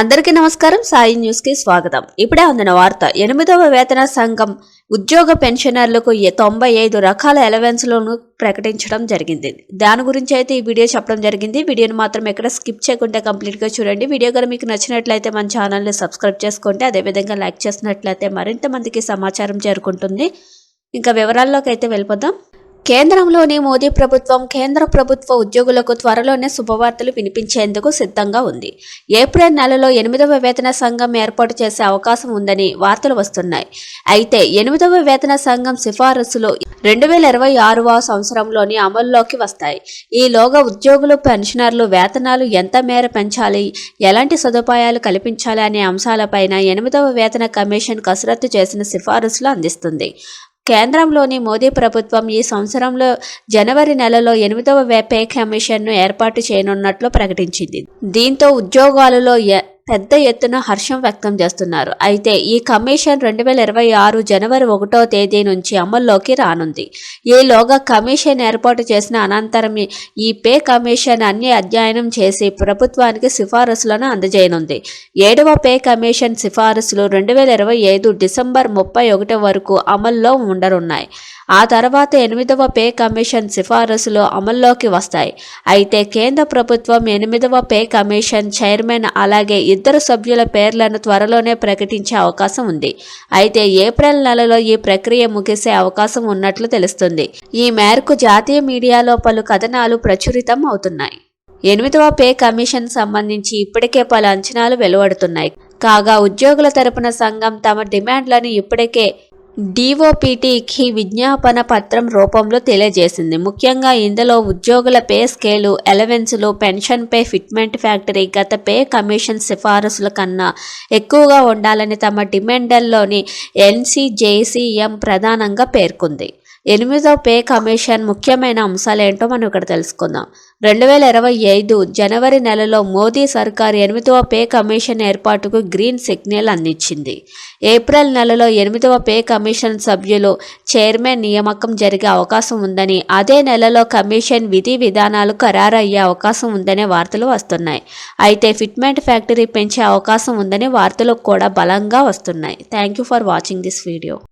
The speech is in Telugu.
అందరికీ నమస్కారం. సాయి న్యూస్కి స్వాగతం. ఇప్పుడే అందిన వార్త ఎనిమిదవ వేతన సంఘం ఉద్యోగ పెన్షనర్లకు తొంభై ఐదు రకాల అలవెన్స్లను ప్రకటించడం జరిగింది. దాని గురించి అయితే ఈ వీడియో చెప్పడం జరిగింది. వీడియోని మాత్రం ఎక్కడ స్కిప్ చేయకుండా కంప్లీట్గా చూడండి. వీడియో కనుక మీకు నచ్చినట్లయితే మన ఛానల్ని సబ్స్క్రైబ్ చేసుకోండి. అదేవిధంగా లైక్ చేసినట్లయితే మరింత మందికి సమాచారం చేరుకుంటుంది. ఇంకా వివరాల్లోకి అయితే వెళ్ళిపోదాం. కేంద్రంలోని మోదీ ప్రభుత్వం కేంద్ర ప్రభుత్వ ఉద్యోగులకు త్వరలోనే శుభవార్తలు వినిపించేందుకు సిద్ధంగా ఉంది. ఏప్రిల్ నెలలో ఎనిమిదవ వేతన సంఘం ఏర్పాటు చేసే అవకాశం ఉందని వార్తలు వస్తున్నాయి. అయితే ఎనిమిదవ వేతన సంఘం సిఫారసులు రెండు వేల ఇరవై ఆరవ సంవత్సరంలోని అమల్లోకి వస్తాయి. ఈలోగా ఉద్యోగులు పెన్షనర్లు వేతనాలు ఎంత మేర పెంచాలి ఎలాంటి సదుపాయాలు కల్పించాలి అనే అంశాలపైన ఎనిమిదవ వేతన కమిషన్ కసరత్తు చేసిన సిఫారసులు అందిస్తుంది. కేంద్రంలోని మోదీ ప్రభుత్వం ఈ సంవత్సరంలో జనవరి నెలలో ఎనిమిదవ వే పే కమిషన్ను ఏర్పాటు చేయనున్నట్లు ప్రకటించింది దీంతో ఉద్యోగాలలో ఎ- పెద్ద ఎత్తున హర్షం వ్యక్తం చేస్తున్నారు. అయితే ఈ కమిషన్ రెండు వేల ఇరవై ఆరు జనవరి ఒకటో తేదీ నుంచి అమల్లోకి రానుంది. ఈలోగా కమిషన్ ఏర్పాటు చేసిన అనంతరం ఈ- పే కమిషన్ అన్ని అధ్యయనం చేసి ప్రభుత్వానికి సిఫారసులను అందజేయనుంది. ఏడవ పే కమిషన్ సిఫారసులు రెండు వేల ఇరవై ఐదు డిసెంబర్ ముప్పై ఒకటి వరకు అమల్లో ఉండనున్నాయి. ఆ తర్వాత ఎనిమిదవ పే కమిషన్ సిఫారసులు అమల్లోకి వస్తాయి. అయితే కేంద్ర ప్రభుత్వం ఎనిమిదవ పే కమిషన్ చైర్మన్ అలాగే ఇద్దరు సభ్యుల పేర్లను త్వరలోనే ప్రకటించే అవకాశం ఉంది. అయితే ఏప్రిల్ నెలలో ఈ ప్రక్రియ ముగిసే అవకాశం ఉన్నట్లు తెలుస్తుంది. ఈ మేరకు జాతీయ మీడియాలో పలు కథనాలు ప్రచురితం అవుతున్నాయి. ఎనిమిదవ పే కమిషన్ సంబంధించి ఇప్పటికే పలు అంచనాలు వెలువడుతున్నాయి. కాగా ఉద్యోగుల తరపున సంఘం తమ డిమాండ్లను ఇప్పటికే డిఓపిటికి విజ్ఞాపన పత్రం రూపంలో తెలియజేసింది. ముఖ్యంగా ఇందులో ఉద్యోగుల pay scale allowances pension pay fitment factor గత పే కమిషన్ సిఫారసుల కన్నా ఎక్కువగా ఉండాలని తమ డిమాండ్లలోని ఎన్సీజేసీఎం ప్రధానంగా పేర్కొంది. ఎనిమిదో పే కమిషన్ ముఖ్యమైన అంశాలేంటో మనం ఇక్కడ తెలుసుకుందాం. రెండు వేల ఇరవై ఐదు జనవరి నెలలో మోదీ సర్కార్ ఎనిమిదవ పే కమిషన్ ఏర్పాటుకు గ్రీన్ సిగ్నల్ అందించింది. ఏప్రిల్ నెలలో ఎనిమిదవ పే కమిషన్ కమిషన్ సభ్యులు చైర్మన్ నియామకం జరిగే అవకాశం ఉందని అదే నెలలో కమిషన్ విధి విధానాలు ఖరారు అయ్యే అవకాశం ఉందనే వార్తలు వస్తున్నాయి. అయితే ఫిట్మెంట్ ఫ్యాక్టరీ పెంచే అవకాశం ఉందని వార్తలు కూడా బలంగా వస్తున్నాయి. Thank you for watching this video.